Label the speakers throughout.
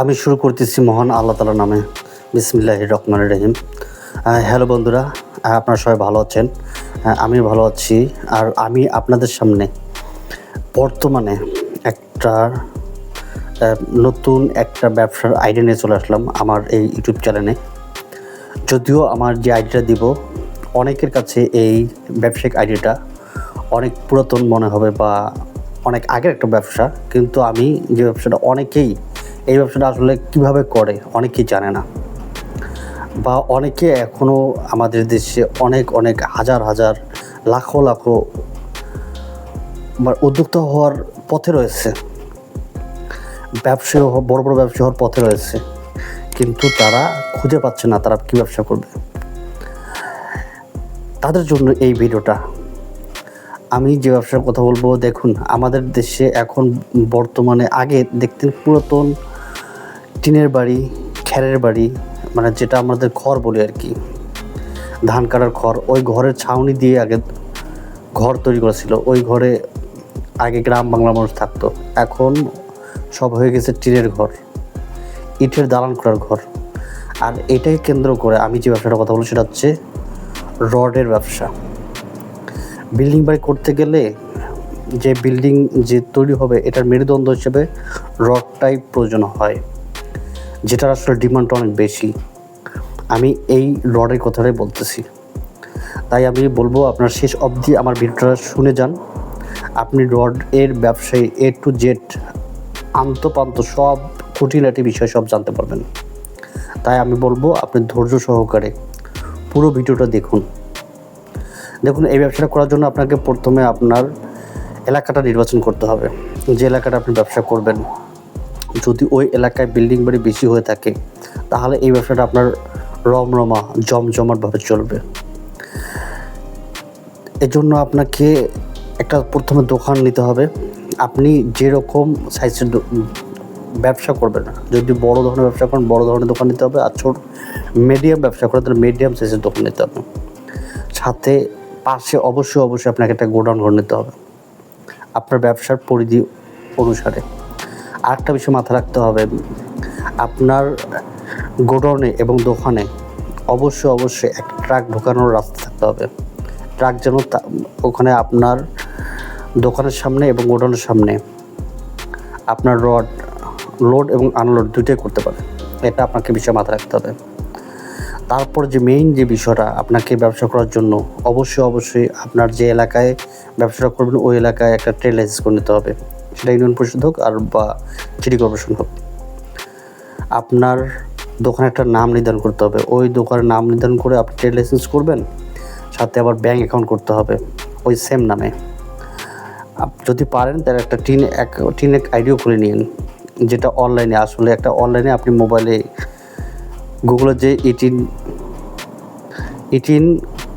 Speaker 1: আমি শুরু করতেছি মহান আল্লাহ তালার নামে। বিসমিল্লাহ রহমান রহিম। হ্যালো বন্ধুরা আপনারা সবাই ভালো আছেন? আমি ভালো আছি। আর আমি আপনাদের সামনে বর্তমানে একটা নতুন একটা ব্যবসার আইডিয়া নিয়ে চলে আসলাম আমার এই ইউটিউব চ্যানেলে। যদিও আমার যে আইডিয়াটা দিব, অনেকের কাছে এই ব্যবসায়িক আইডিয়াটা অনেক পুরাতন মনে হবে বা অনেক আগের একটা ব্যবসা, কিন্তু আমি যে ব্যবসাটা অনেকেই এই ব্যবসাটা আসলে কীভাবে করে অনেকেই জানে না। বা অনেকে এখনও আমাদের দেশে অনেক অনেক হাজার হাজার, লাখো লাখো বা উদ্যোক্তা হওয়ার পথে রয়েছে। ব্যবসায়ী বড় বড় ব্যবসা হওয়ার পথে রয়েছে। কিন্তু তারা খুঁজে পাচ্ছে না তারা কী ব্যবসা করবে। তাদের জন্য এই ভিডিওটা। আমি যে ব্যবসার কথা বলব, দেখুন, আমাদের দেশে এখন বর্তমানে আগে দেখতেন পুরাতন টিনের বাড়ি খ্যারের বাড়ি মানে যেটা আমাদের ঘর বলি আর কি। ধান কাটার ঘর, ওই ঘরের ছাউনি দিয়ে আগে ঘর তৈরি করেছিল ওই ঘরে আগে গ্রাম বাংলা মানুষ থাকতো। এখন সব হয়ে গেছে টিনের ঘর, ইটের দালান করার ঘর। আর এটাই কেন্দ্র করে আমি যে ব্যবসাটার কথা বলি সেটা হচ্ছে রডের ব্যবসা। বিল্ডিং বাড়ি করতে গেলে যে বিল্ডিং যে তৈরি হবে, এটার মেরুদণ্ড হিসেবে রডটাই প্রয়োজন হয়। যেটার আসলে ডিমান্ড অনেক বেশি। আমি এই রডের কথাটাই বলতেছি। তাই আমি বলব, আপনার শেষ অবধি আমার ভিডিওটা শুনে যান। আপনি রড এর ব্যবসায়ী এ টু জেড আন্তপান্ত সব খুঁটিনাটি বিষয় সব জানতে পারবেন। তাই আমি বলব, আপনি ধৈর্য সহকারে পুরো ভিডিওটা দেখুন। দেখুন, এই ব্যবসাটা করার জন্য আপনাকে প্রথমে আপনার এলাকাটা নির্বাচন করতে হবে। যে এলাকাটা আপনি ব্যবসা করবেন যদি ওই এলাকায় বিল্ডিং বাড়ি বেশি হয়ে থাকে, তাহলে এই ব্যবসাটা আপনার রমরমা জমজমাটভাবে চলবে। এজন্য আপনাকে একটা প্রথমে দোকান নিতে হবে। আপনি যেরকম সাইজের ব্যবসা করবেন, যদি বড় ধরনের ব্যবসা করেন, বড় ধরনের দোকান নিতে হবে, আর ছোট মিডিয়াম ব্যবসা করেন, তাহলে মিডিয়াম সাইজের দোকান নিতে হবে। সাথে পাশে অবশ্যই অবশ্যই আপনাকে একটা গোডাউন ঘর নিতে হবে। আপনার ব্যবসার পরিধি অনুসারে। আরেকটা বিষয় মাথায় রাখতে হবে। আপনার গোডাউনে এবং দোকানে অবশ্যই অবশ্যই একটা ট্রাক ঢোকানোর রাস্তা থাকতে হবে। ট্রাক যেন ওখানে আপনার দোকানের সামনে এবং গোডাউনের সামনে আপনার রড, লোড এবং আনলোড দুইটাই করতে পারে। এটা আপনাকে বিষয় মাথায় রাখতে হবে। তারপর যে মেইন যে বিষয়টা, আপনাকে ব্যবসা করার জন্য অবশ্যই অবশ্যই আপনার যে এলাকায় ব্যবসা করবেন, ওই এলাকায় একটা ট্রেড লাইসেন্স করে নিতে হবে। সেটা ইউনিয়ন পরিষদ হোক আর বা সিটি কর্পোরেশন হোক। আপনার দোকানে একটা নাম নির্ধারণ করতে হবে। ওই দোকানের নাম নির্ধারণ করে আপনি ট্রেড লাইসেন্স করবেন, সাথে আবার ব্যাঙ্ক অ্যাকাউন্ট করতে হবে ওই সেম নামে। যদি পারেন তাহলে একটা টিন এক টিন এক আইডিও খুলে নিন যেটা অনলাইনে আসলে একটা অনলাইনে আপনি মোবাইলে গুগলে যে ইটিন ইটিন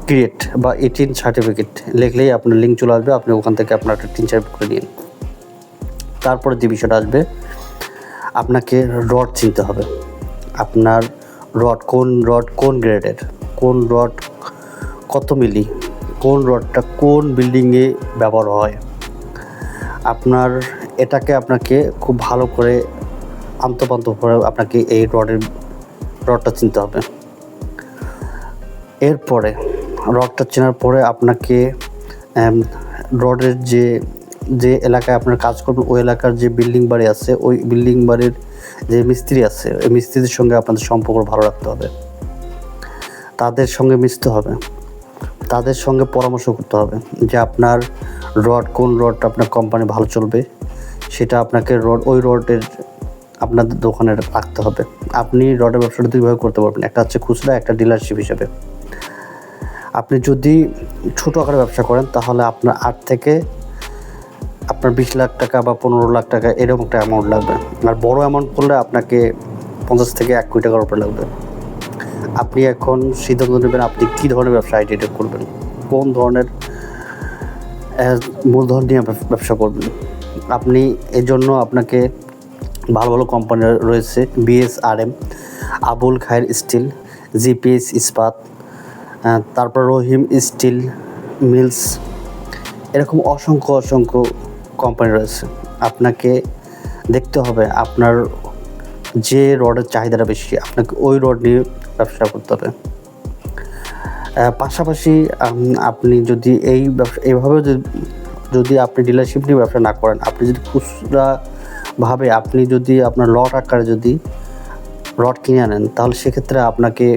Speaker 1: ক্রিয়েট বা ইটিন সার্টিফিকেট লিখলেই আপনার লিঙ্ক চলে আসবে, আপনি ওখান থেকে আপনার একটা টিন সার্টিফিকেট করে নিন তারপরে যে বিষয়টা আসবে, আপনাকে রড চিনতে হবে। আপনার রড কোন রড কোন গ্রেডের, কোন রড কত মিলি কোন রডটা কোন বিল্ডিংয়ে ব্যবহার হয়। আপনার, এটাকে আপনাকে খুব ভালো করে আন্তপান্ত করে আপনাকে এই রডের রডটা চিনতে হবে। এরপরে রডটা চেনার পরে আপনাকে রডের যে যে এলাকায় আপনার কাজ করবেন, ওই এলাকার যে বিল্ডিং বাড়ি আছে, ওই বিল্ডিং বাড়ির যে মিস্ত্রি আছে, ওই মিস্ত্রিদের সঙ্গে আপনাদের সম্পর্ক ভালো রাখতে হবে। তাদের সঙ্গে মিশতে হবে। তাদের সঙ্গে পরামর্শ করতে হবে যে আপনার রড, কোন রডটা আপনার কোম্পানি ভালো চলবে, সেটা আপনাকে রড, ওই রডের আপনাদের দোকানে রাখতে হবে। আপনি রডের ব্যবসাটা দুইভাবে করতে পারবেন, একটা হচ্ছে খুচরা, একটা ডিলারশিপ হিসেবে। আপনি যদি ছোটো আকারে ব্যবসা করেন, তাহলে আপনার আট থেকে আপনার বিশ লাখ টাকা বা পনেরো লাখ টাকা এরকম একটা অ্যামাউন্ট লাগবে। আর বড় অ্যামাউন্ট করলে আপনাকে পঞ্চাশ থেকে এক কোটি টাকার উপরে লাগবে। আপনি এখন সিদ্ধান্ত নেবেন আপনি কী ধরনের ব্যবসা আইডিয়া করবেন? কোন ধরনের মূলধন নিয়ে ব্যব- ব্যবসা করবেন? আপনি এর জন্য আপনাকে ভালো ভালো কোম্পানি রয়েছে BSRM Abul Khayer steel GPS Ispat তারপর রহিম স্টিল মিলস, এরকম অসংখ্য অসংখ্য কোম্পানি রয়েছে। আপনাকে দেখতে হবে আপনার যে রডের চাহিদাটা বেশি, আপনাকে ওই রড নিয়ে ব্যবসা করতে হবে। পাশাপাশি আপনি যদি এই ব্যবসা, এইভাবে যদি আপনি ডিলারশিপ নিয়ে ব্যবসা না করেন, আপনি যদি খুচরাভাবে আপনি যদি আপনার লট আকারে যদি রড কিনে আনেন, তাহলে সেক্ষেত্রে আপনাকে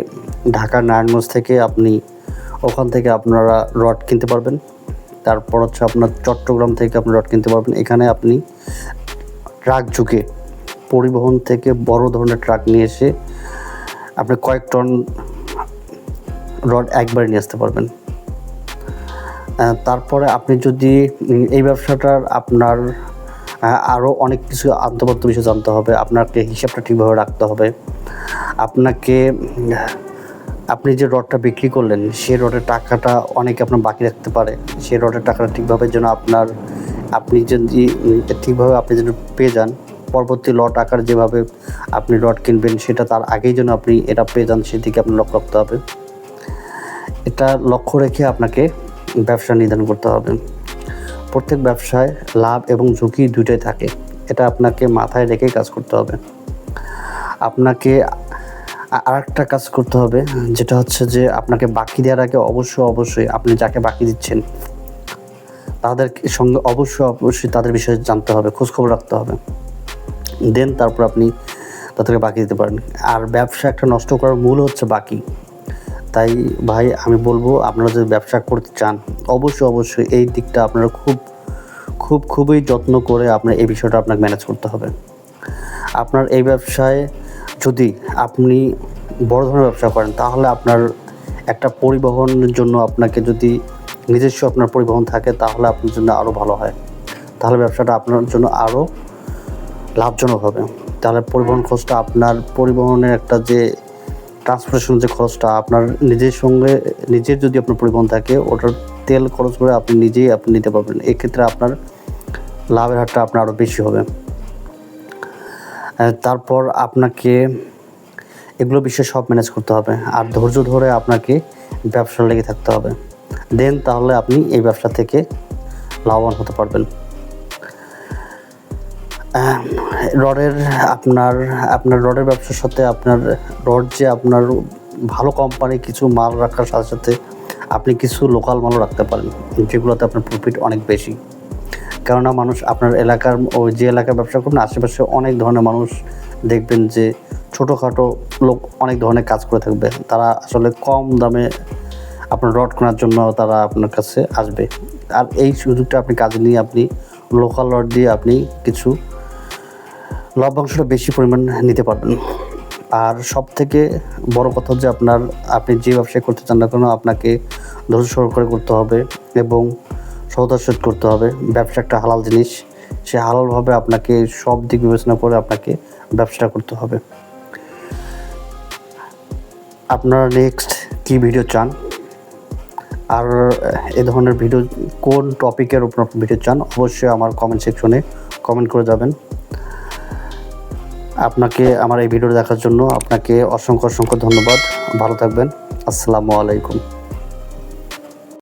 Speaker 1: ঢাকার নারায়ণগঞ্জ থেকে আপনি ওখান থেকে আপনারা রড কিনতে পারবেন। তারপর হচ্ছে আপনার চট্টগ্রাম থেকে আপনি রড কিনতে পারবেন। এখানে আপনি ট্রাক ঝুঁকে পরিবহন থেকে বড় ধরনের ট্রাক নিয়ে এসে আপনি কয়েক টন রড একবারে নিয়ে আসতে পারবেন। তারপরে আপনি যদি এই ব্যবসাটার আপনার আরও অনেক কিছু আন্তর্গত বিষয় জানতে হবে। আপনাকে হিসাবটা ঠিকভাবে রাখতে হবে। আপনাকে আপনি যে রডটা বিক্রি করলেন, সেই রডের টাকাটা অনেকে আপনার বাকি রাখতে পারে। সেই রডের টাকাটা ঠিকভাবে যেন আপনার, আপনি যদি, ঠিকভাবে আপনি যেন পেয়ে যান, পরবর্তী লট আকার যেভাবে আপনি রড কিনবেন, সেটা তার আগেই যেন আপনি এটা পেয়ে যান, সেদিকে আপনি লক্ষ্য রাখতে হবে। এটা লক্ষ্য রেখে আপনাকে ব্যবসা নির্ধারণ করতে হবে। প্রত্যেক ব্যবসায় লাভ এবং ঝুঁকি দুইটাই থাকে। এটা আপনাকে মাথায় রেখে কাজ করতে হবে। আপনাকে আ- আরেকটা কাজ করতে হবে, যেটা হচ্ছে যে আপনাকে বাকি দেওয়ার আগে অবশ্যই অবশ্যই আপনি যাকে বাকি দিচ্ছেন, তাদের সঙ্গে অবশ্যই অবশ্যই তাদের বিষয়ে জানতে হবে, খোঁজখবর রাখতে হবে। দেন তারপর আপনি তাদেরকে বাকি দিতে পারেন। আর ব্যবসা একটা নষ্ট করার মূল হচ্ছে বাকি। তাই ভাই, আমি বলব আপনারা যদি ব্যবসা করতে চান, অবশ্যই অবশ্যই এই দিকটা আপনারা খুব খুব, খুবই যত্ন করে আপনার এই বিষয়টা আপনাকে ম্যানেজ করতে হবে। আপনার এই ব্যবসায় যদি আপনি বড় ধরনের ব্যবসা করেন, তাহলে আপনার একটা পরিবহনের জন্য আপনাকে যদি নিজস্ব আপনার পরিবহন থাকে, তাহলে আপনার জন্য আরও ভালো হয়। তাহলে ব্যবসাটা আপনার জন্য আরও লাভজনক হবে। তাহলে পরিবহন খরচটা, আপনার পরিবহনের একটা যে ট্রান্সপোর্টেশন যে খরচটা, আপনার নিজের সঙ্গে, নিজের যদি আপনার পরিবহন থাকে, ওটার তেল খরচ করে আপনি নিজেই আপনি নিতে পারবেন। এক্ষেত্রে আপনার লাভের হারটা আপনার আরও বেশি হবে। তারপর আপনাকে এগুলো বিষয়ে সব ম্যানেজ করতে হবে। আর ধৈর্য ধরে আপনাকে ব্যবসা লেগে থাকতে হবে। দেন তাহলে আপনি এই ব্যবসা থেকে লাভবান হতে পারবেন। রডের আপনার আপনার রডের ব্যবসার সাথে আপনার রড যে আপনার ভালো কোম্পানি কিছু মাল রাখার সাথে সাথে আপনি কিছু লোকাল মালও রাখতে পারেন, যেগুলোতে আপনার প্রফিট অনেক বেশি। কেননা মানুষ আপনার এলাকার ওই যে এলাকার ব্যবসা করবেন আশেপাশে অনেক ধরনের মানুষ দেখবেন যে ছোটোখাটো লোক অনেক ধরনের কাজ করে থাকবে। তারা আসলে কম দামে আপনার রড কেনার জন্য তারা আপনার কাছে আসবে। আর এই সুযোগটা আপনি কাজে নিয়ে আপনি লোকাল রড দিয়ে আপনি কিছু লভ্যাংশটা বেশি পরিমাণ নিতে পারবেন। আর সব থেকে বড় কথা হচ্ছে আপনার, আপনি যে ব্যবসা করতে চান না কেন, আপনাকে ধৈর্য সহকারে করতে হবে এবং সততার সহিত করতে হবে। ব্যবসা একটা হালাল জিনিস। সে হালালভাবে আপনাকে সব দিক বিবেচনা করে আপনাকে ব্যবসাটা করতে হবে। আপনারা নেক্সট কি ভিডিও চান? আর এ ধরনের ভিডিও কোন টপিকের উপর আপনি ভিডিও চান, অবশ্যই আমার কমেন্ট সেকশনে কমেন্ট করে যাবেন। আপনাকে আমার এই ভিডিও দেখার জন্য আপনাকে অসংখ্য অসংখ্য ধন্যবাদ। ভালো থাকবেন। আসসালামু আলাইকুম।